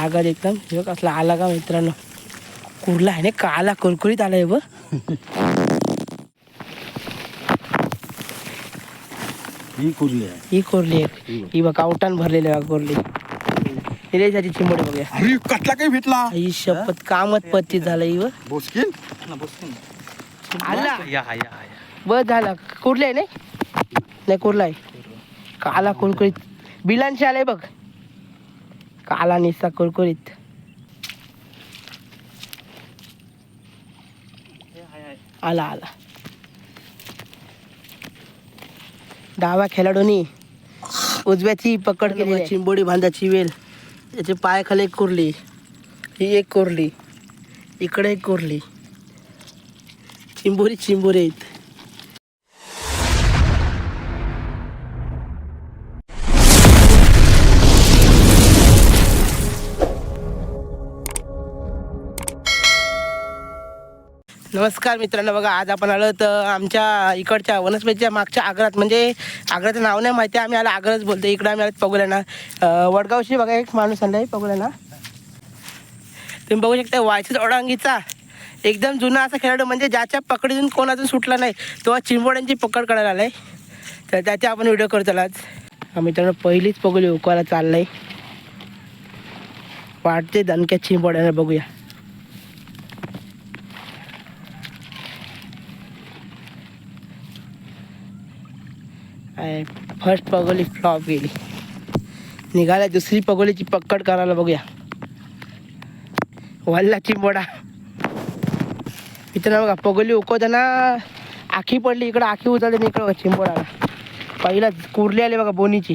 धागा एकदम. हे असला आला का मित्रांनो? कुरला आहे ना काला कुरकुरीत आलाय बघ. ही कुर्ली आहे. ही कोरली आहे. ही बघ. आवटान भरलेली आहे बघ कोरली. हिरेजाची चिंबोडी बघूया अरे कटला काही भेटला? ही शपथ कामच पत्ती झालं ही बघ. बोसकीन आला. या हा या हा या. बस झाला. कुरले आहे नाही? नाही कुरला आहे. काला कुरकुरीत. बिलांशी आलाय बघ. काला निसा कुरकुरीत. आला आला. डाव्या खेळाडूंनी उजव्याची पकड केली चिंबोडी बांधाची वेल. त्याचे पायाखाली एक कोरली. ही एक कोरली. इकडे एक कोरली. चिंबोरी चिंबोरी आहेत. नमस्कार मित्रांनो बघा आज आपण आलो तर आमच्या इकडच्या वनस्पतीच्या मागच्या आग्रात म्हणजे आग्राचं नाव नाही माहिती आम्ही आला आग्राच बोलतो. इकडं आम्ही आलो पगुल्याना वडगावशी बघा एक माणूस आणला आहे पगुल्याना तुम्ही बघू शकता वायसीच ओडांगीचा एकदम जुना असा खेळाडू म्हणजे ज्याच्या पकडीतून कोण अजून सुटला नाही तो चिंबोड्यांची पकड करायला आलाय. तर त्याचे आपण व्हिडिओ करतो आज. मित्रांनो पहिलीच पगुली उकवायला चाललंय. वाटते दणक्या चिंबोड्याला बघूया. फर्स्ट पगोली फ्लॉप गेली. निघाल्या दुसरी पगोलीची पकड करायला बघूया. वल्ला चिंबोडा. इथं ना बघा पगोली उकवताना आखी पडली इकडं आखी उचलली इकडं चिंबोडाला. पहिला कुरली आली बघा बोनीची.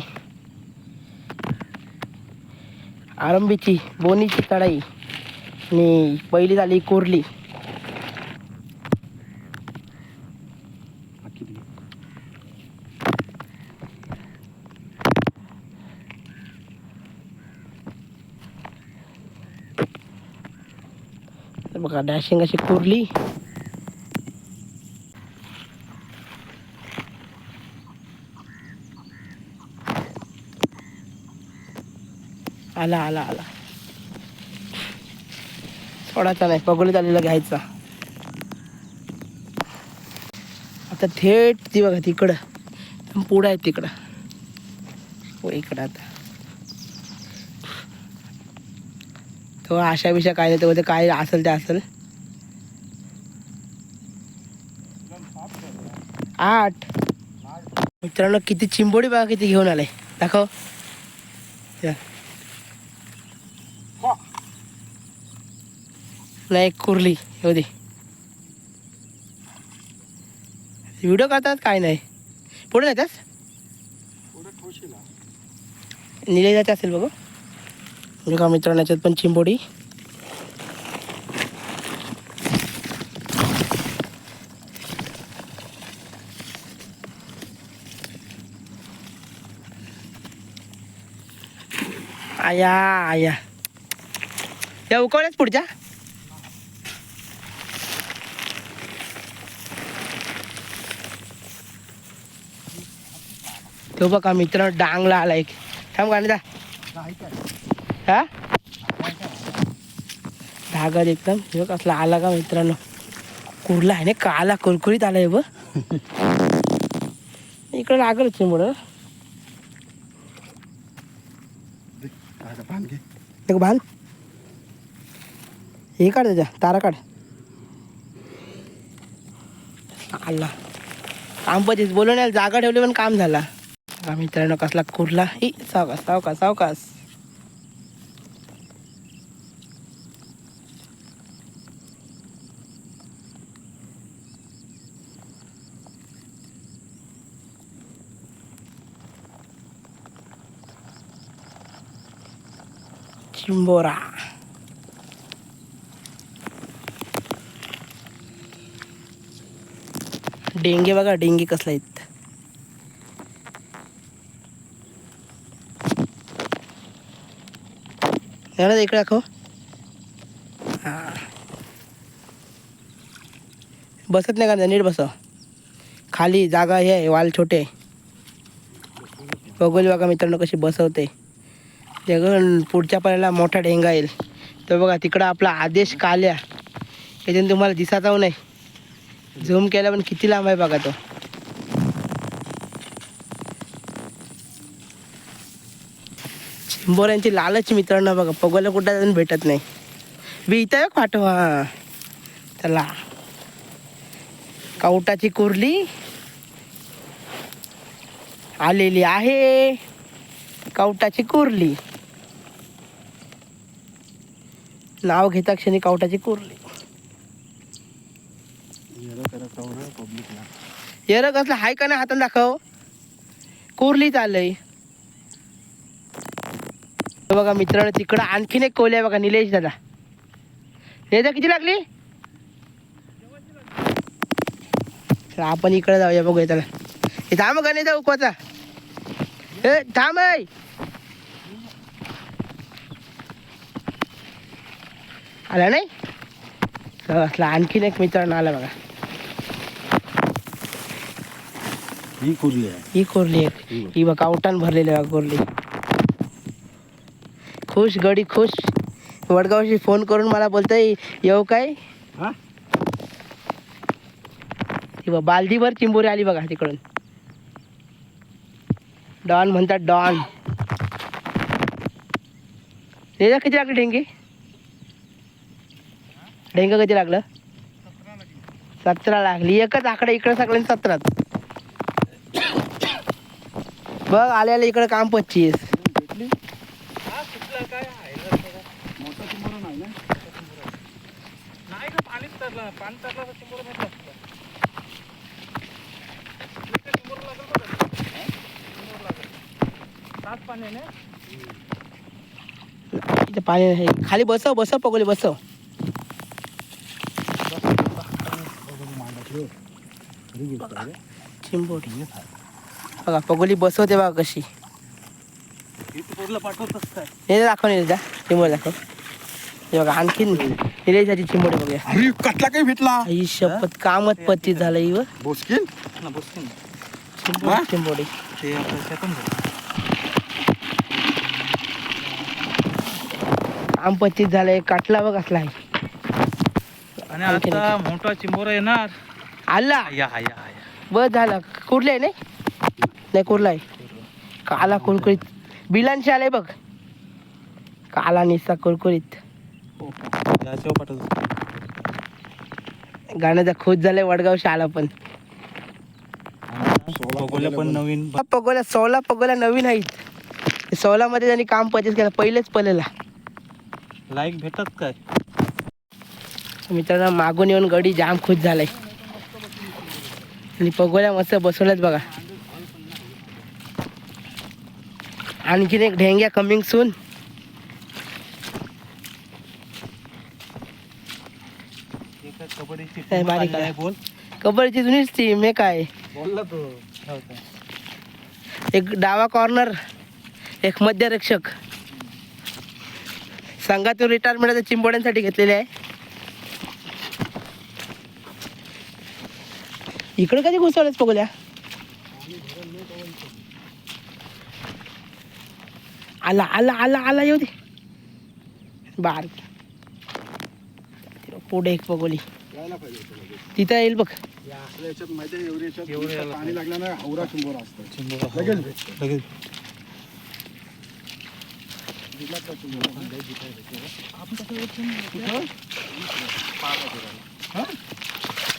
आरंभीची बोनीची कढाई आणि पहिली झाली कुरली. बघा डॅशिंग अशी कुरली. आला आला आला. सोडायचा नाही पगोलीत आलेला घ्यायचा. आता थेट ती बघा तिकडं. पुढं आहे तिकडं. हो इकडं आता. तो आशा बिशा काय नाही तेव्हा ते काय असेल ते असेल. आठ. मित्रांनो किती चिंबोडी बघा किती घेऊन आलाय दाखव. नाही कुर्ली येऊ दे. व्हिडिओ करतात काय नाही? पुढे नाही त्यास निलेजाचे असेल बघू म्हणजे का मित्रांनो याच्यात पण चिंबोडी. आया आया. या उकवल्याच पुढच्या. तो बघा मित्र डांगला आला एक थांब गाणी जा. हा? धागा एकदम हे असला आला का मित्रांनो? कुरला आहे ना काला कुरकुरीत आलाय बघ. इकडे लागल चिंबड. बांध हे काढ त्याच्या तारा काढ. आला. काम पतीस बोलून जागा ठेवली पण काम झाला. हा मित्रांनो कसला कुरला. ई सावकास सावकास सावकास चिंबोरा डेंगे बघा डेंगे कसला आहेत इकडे दाखव. बसत नाही का नीट बसव खाली जागा हे वाल छोटे. आहे बघा मित्रांनो कशी बसवते. जगन पुढच्या पाण्याला मोठा ढेंगा येईल. तर बघा तिकडं आपला आदेश काल्या. याच्याने तुम्हाला दिसाचा हो नाही. झूम केला पण किती लांब आहे बघा तो. चिंबोऱ्यांची लालच मित्रांनो बघा पगोला कुठं अजून भेटत नाही. बी इथं पाठवा चला. कावटाची कुर्ली आलेली आहे. कावटाची कुर्ली. नाव घेता क्षणी कावटाची कुर्ली. येर कसलं हाय का नाही हातात दाखव. कोरली चाललंय. बघा मित्रांनो तिकडं आणखीन एक कोली आहे बघा निलेश दादा. निलेश किती लागली? आपण इकडे जाऊया बघूया त्याला हे थांब का नाही जाऊ कोचा ए थांब आला नाही? चला, असला आणखीन एक मित्रांनो आला बघा. ही कुरी आहे. ही कोरली एक. ही. बघा कावटान भरलेली आहे बघा कोरली. खुश गडी खुश. वडगावशी फोन करून मला बोलतोय येऊ काय? हा? ती बघ बालदीभर चिंबोरी आली बघा तिकडून. डॉन म्हणतात डॉन. किती लागली ढेंगी? डेंग किती लागलं? सतरा लागली. एकच आकडे इकडे सगळे सतराच बघ आल्याला इकडे काम पच्चीस. पाणी खाली बसव बसव पगोली बसव. चिंबोरी बघा पगोली बसवते बघा कशी दाखव नाही दाखव हे बघा आणखीन निलेशाची चिंबोरी बघूया अरे कटला काही भेटला ही शपथ झालं ही झालंय काटला बघ असला आहे आणि आता मोठा चिंबोरा येणार आला. या या या बस झालं. कुठले आहे नाही नाही कुठला आहे? काला कुरकुरीत. बिलांशी आलाय बघ. काला निसा कुरकुरीत. याच्यावर पाठवतो गाण्याचा खोज झालाय वडगावशी आला पण. नवीन. हा पगोल्या सोला पगोल्या नवीन आहेत. सोलामध्ये त्यांनी काम पचीस केलं पहिलेच पलेला लाईक भेटत काय? मित्रांनो मागून येऊन गडी जाम खुश झालाय. आणि पगोल्या मस्त बसवल्यात बघा. आणखीन एक ढेंग्या कमिंग सून कबड्डीची जुनीच टीम हे काय? तो. एक डावा कॉर्नर एक मध्यरक्षक. संघातून रिटायरमेंट चिंबोड्यांसाठी घेतलेले आहे. इकडे कधी घुसवलेच पगोल्या? आला आला आला आला येऊ दे. बार. पुढे एक लगेच. तिथं येईल बघ. पाणी लागलं ना हवरा चिंबोरा असतं. चिंबोरा. लगेच भेटतं. लगेच दिला का चिंबोरा?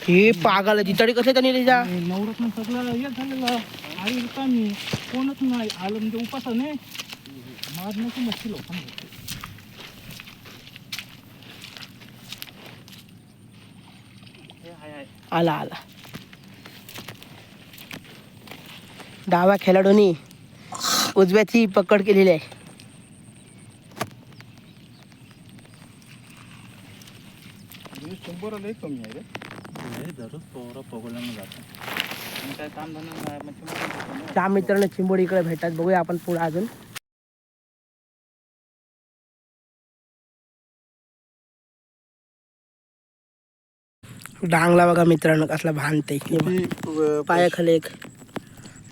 हे पागाला जिताडी कसं त्यांनी लिहिजा नवरत्न सगळं हे झालेलं. आई रिकामी कोणच नाही. आलं म्हणजे उपासाने मारण्याची मुश्किल होता. आला आला. डाव्या खेळाडूंनी उजव्याची पकड केलेली आहे. चिंबोरा लई कमी आहे रे. पोरं पगोल्यानं आणि काय काम धंदा. त्या मित्रांनो चिंबोडी इकडे भेटतात. बघूया आपण पुढे अजून. डांगला बघा मित्रांनो कसला भानते पायाखाली एक.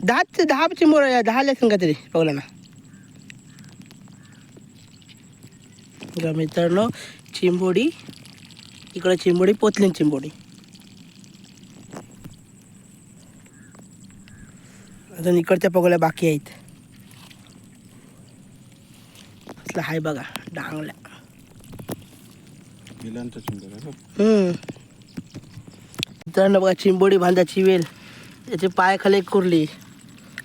दहा दहा चिंबोर दहा लेसन का तरी बघला ना. बघा मित्रांनो चिंबोडी इकडे चिंबोडी पोतलीन चिंबोडी. अजून इकडच्या पगोल्या बाकी आहेत. असलं हाय बघा डांगल्या. मित्रांनो बघा चिंबोडी बांधाची वेल. याचे पाय खाली एक कोरली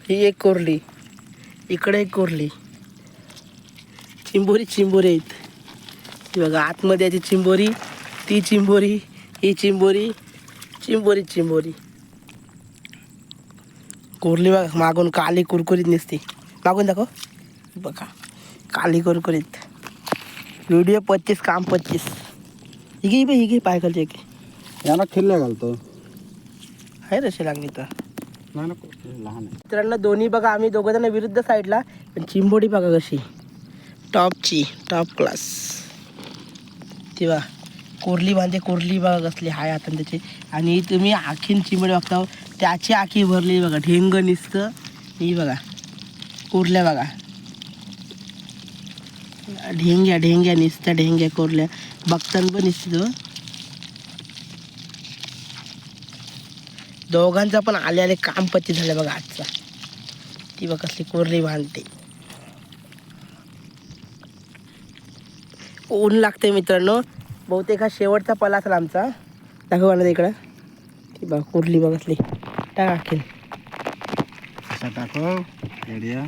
ही एक कोरली इकडे एक कोरली. चिंबोरी चिंबोरी आहेत. बघा आतमध्ये याची चिंबोरी ती चिंबोरी ही चिंबोरी चिंबोरी चिंबोरी. कोरली बघा मागून काली कुरकुरीत निसते. मागून दाखव. बघा काली कुरकुरीत. व्हिडिओ पच्चीस काम पच्चीस. ही घे ही घे पाय खालची घे याला खिल्ल्या घालतो. आहे रशी लागली तर. लहान मित्रांनो दोन्ही बघा आम्ही दोघं जण विरुद्ध साईडला पण चिंबोडी बघा कशी. टॉपची टॉप क्लास ती बघा कोरली बांधते कोरली बघा कसली हाय आता त्याची. आणि तुम्ही आखीन चिंबोडी बघता त्याची आखी भरली बघा ढेंग निसतं. ही बघा कोरल्या बघा. ढेंग्या ढेंग्या निसत्या ढेंग्या कोरल्या. बघताना पण निसतं दोघांचा पण आले आले काम पती झालं बघा आजचा. ती बघ कसली कोरली बांधते ऊन लागते मित्रांनो. बहुतेक हा शेवटचा पला असेल आमचा. दाखवा ना इकडं. ती बघा कोरली बघ असली टाक आखील असा टाकव रेडिया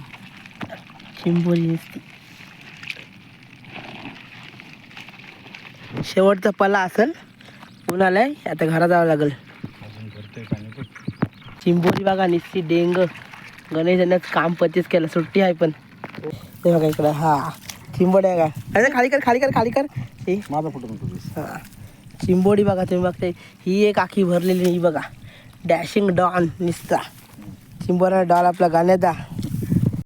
चिंबोरी नुसती. शेवटचा पला असेल. आलाय. आता घरात जावं लागेल. अजून भरते पाणी बघ चिंबोरी बघा निस्ती डेंग. गणेशानं काम पतीच केलं. सुट्टी आहे पण. हे बघा इकडं. हा. चिंबोडी आहे का? अरे खाली कर खाली कर खाली कर. हे. माझा फोटो हा. चिंबोडी बघा तुम्ही बघते ही एक आखी भरलेली ही बघा. डॅशिंग डॉन निस्ता चिंबोरा डॉल आपला गाण्याचा.